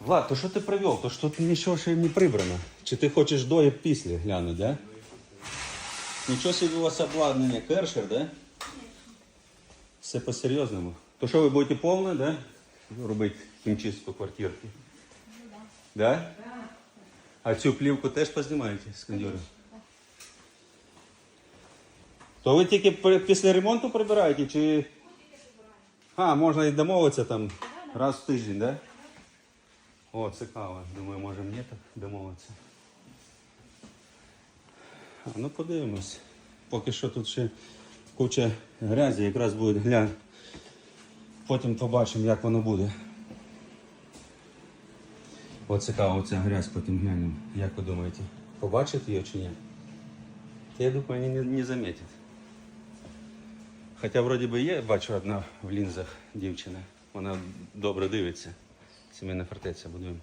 Влад, то що ти привів? То ж тут нічого ще не прибрано. Чи ти хочеш до і після глянути, да? Нічого собі у вас обладнання, кершер, да? Все по-серйозному. То що ви будете повне, да? Робити хімчистку квартирки? Да? Да? А цю плівку теж познімаєте з кондюра? То ви тільки після ремонту прибираєте чи. А, можна і домовитися там раз в тиждень, да? О, цікаво. Думаю, може мені так домовитися. А, ну подивимось. Поки що тут ще куча грязі, якраз буде глянь. Потім побачимо, як воно буде. О, цікаво, ця грязь потім глянемо. Як ви думаєте, побачить її чи ні? Я думаю, не, не заметять. Хоча вроді би є, бачу одна в лінзах дівчина. Вона добре дивиться. Сімейна фортеця будуємо.